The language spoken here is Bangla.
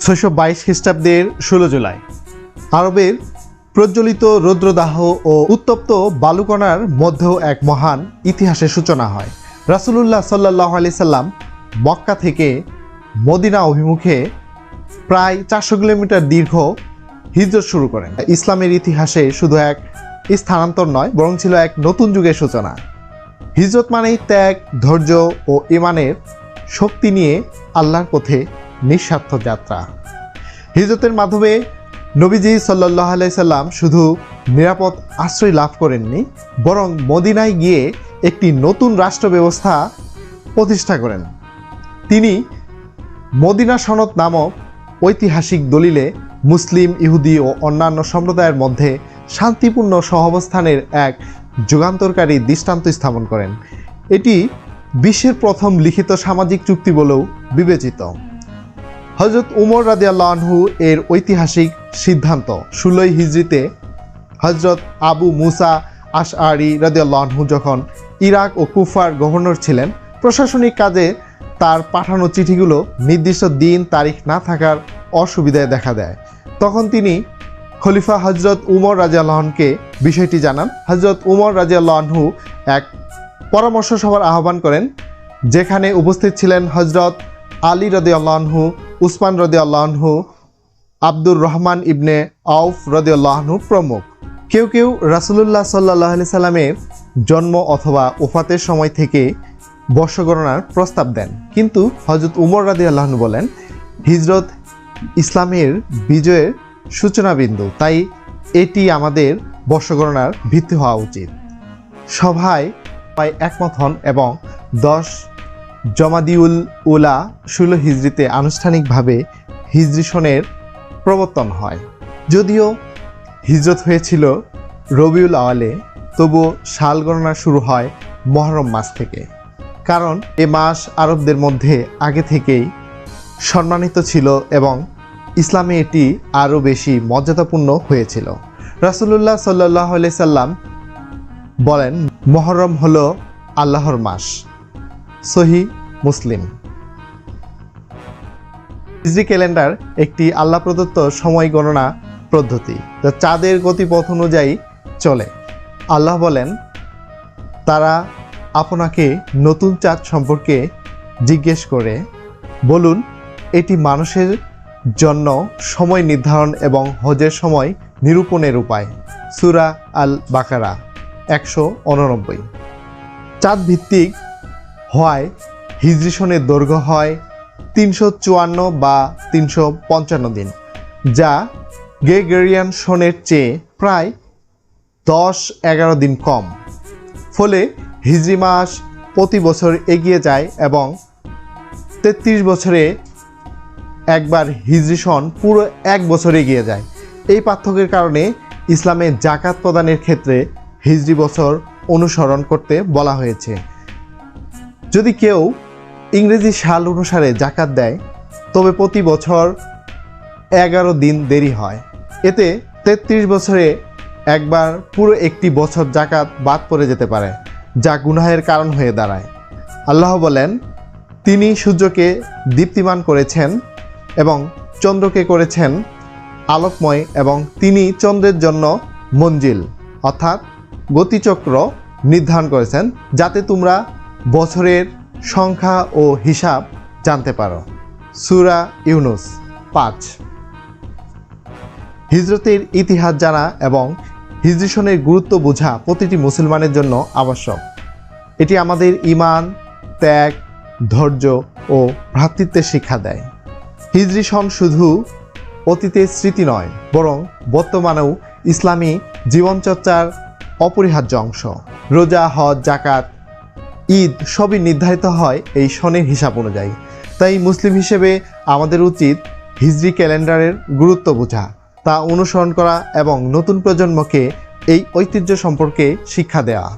ছয়শো বাইশ খ্রিস্টাব্দের ষোলো জুলাই। আরবের প্রজ্বলিত রৌদ্রদাহ ও উত্তপ্ত বালুকণার মধ্যেও এক মহান ইতিহাসের সূচনা হয়। রাসুলুল্লাহ সাল্লাহ আলি সাল্লাম মক্কা থেকে মদিনা অভিমুখে প্রায় চারশো কিলোমিটার দীর্ঘ হিজরত শুরু করেন। ইসলামের ইতিহাসে শুধু এক স্থানান্তর নয়, বরং ছিল এক নতুন যুগের সূচনা। হিজরত মানেই ত্যাগ, ধৈর্য ও ইমানের শক্তি নিয়ে আল্লাহর পথে নিঃস্বার্থ যাত্রা। হিজরতের মাধ্যমে নবীজি সাল্লাহ সাল্লাম শুধু নিরাপদ আশ্রয় লাভ করেননি, বরং মদিনায় গিয়ে একটি নতুন রাষ্ট্র ব্যবস্থা প্রতিষ্ঠা করেন। তিনি মদিনা সনদ নামক ঐতিহাসিক দলিলে মুসলিম, ইহুদি ও অন্যান্য সম্প্রদায়ের মধ্যে শান্তিপূর্ণ সহাবস্থানের এক যুগান্তরকারী দৃষ্টান্ত স্থাপন করেন। এটি বিশ্বের প্রথম লিখিত সামাজিক চুক্তি বলেও বিবেচিত। হজরত উমর আনহু এর ঐতিহাসিক সিদ্ধান্ত। ষোলোই হিজড়িতে হজরত আবু মুসা আশআরি রাদিয়াল্লাহ আনহু যখন ইরাক ও কুফার গভর্নর ছিলেন, প্রশাসনিক কাজে তার পাঠানো চিঠিগুলো নির্দিষ্ট দিন, তারিখ না থাকার অসুবিধায় দেখা দেয়। তখন তিনি খলিফা হজরত উমর রাজিয়াল্লাহনকে বিষয়টি জানান। হজরত উমর রাজিয়াল্লাহনহু এক পরামর্শ সভার আহ্বান করেন, যেখানে উপস্থিত ছিলেন হজরত আলী রদে আল্লাহনহু উসমান রদি আল্লাহনহু আব্দুর রহমান ইবনে আউফ রদি আল্লাহনহু প্রমুখ। কেউ কেউ রাসুলুল্লাহ সাল্লাহ আলি সাল্লামের জন্ম অথবা ওফাতের সময় থেকে বর্ষগণনার প্রস্তাব দেন। কিন্তু হজরত উমর রাদি আল্লাহনু বলেন, হিজরত ইসলামের বিজয়ের সূচনা বিন্দু তাই এটি আমাদের বর্ষগণনার ভিত্তি হওয়া উচিত। সভায় প্রায় একমত হন এবং দশ জমাদিউল উলা ষোলো হিজড়িতে আনুষ্ঠানিকভাবে হিজরি সনের প্রবর্তন হয়। যদিও হিজরত হয়েছিল রবিউল আওয়ালে, তবুও সাল গণনা শুরু হয় মহরম মাস থেকে। কারণ এ মাস আরবদের মধ্যে আগে থেকেই সম্মানিত ছিল এবং ইসলামে এটি আরও বেশি মর্যাদাপূর্ণ হয়েছিল। রাসুলুল্লাহ সাল্লাহ সাল্লাম বলেন, মহরম হলো আল্লাহর মাস। সহি মুসলিম। হিজরি ক্যালেন্ডার একটি আল্লাহ প্রদত্ত সময় গণনা পদ্ধতি যা চাঁদের গতিপথ অনুযায়ী চলে। আল্লাহ বলেন, তারা আপনাকে নতুন চাঁদ সম্পর্কে জিজ্ঞেস করে। বলুন, এটি মানুষের জন্য সময় নির্ধারণ এবং হজের সময় নিরূপণের উপায়। সুরা আল বাকারা একশো উননব্বই। চাঁদ ভিত্তিক হওয়ায় হিজরি সনের দৈর্ঘ্য হয় তিনশো চুয়ান্ন বা তিনশো পঞ্চান্ন দিন, যা গ্রেগরিয়ান সনের চেয়ে প্রায় দশ এগারো দিন কম। ফলে হিজরি মাস প্রতি বছর এগিয়ে যায় এবং তেত্রিশ বছরে একবার হিজরি সন পুরো এক বছর এগিয়ে যায়। এই পার্থক্যের কারণে ইসলামে জাকাত প্রদানের ক্ষেত্রে হিজরি বছর অনুসরণ করতে বলা হয়েছে। যদি কেউ ইংরেজি সাল অনুসারে জাকাত দেয়, তবে প্রতি বছর এগারো দিন দেরি হয়। এতে তেত্রিশ বছরে একবার পুরো একটি বছর জাকাত বাদ পড়ে যেতে পারে, যা গুনাহের কারণ হয়ে দাঁড়ায়। আল্লাহ বলেন, তিনি সূর্যকে দীপ্তিমান করেছেন এবং চন্দ্রকে করেছেন আলোকময় এবং তিনি চন্দ্রের জন্য মঞ্জিল, অর্থাৎ গতিচক্র নির্ধারণ করেছেন, যাতে তোমরা বছরের সংখ্যা ও হিসাব জানতে পারো। সুরা ইউনুস পাঁচ। হিজরতের ইতিহাস জানা এবং হিজরিসনের গুরুত্ব বোঝা প্রতিটি মুসলমানের জন্য আবশ্যক। এটি আমাদের ইমান ত্যাগ, ধৈর্য ও ভ্রাতৃত্বের শিক্ষা দেয়। হিজরি সন শুধু অতীতের স্মৃতি নয়, বরং বর্তমানেও ইসলামী জীবনচর্চার অপরিহার্য অংশ। রোজা, হজ জাকাত ঈদ সবই নির্ধারিত হয় এই শনের হিসাব অনুযায়ী। তাই মুসলিম হিসেবে আমাদের উচিত হিজরি ক্যালেন্ডারের গুরুত্ব বোঝা, তা অনুসরণ করা এবং নতুন প্রজন্মকে এই ঐতিহ্য সম্পর্কে শিক্ষা দেওয়া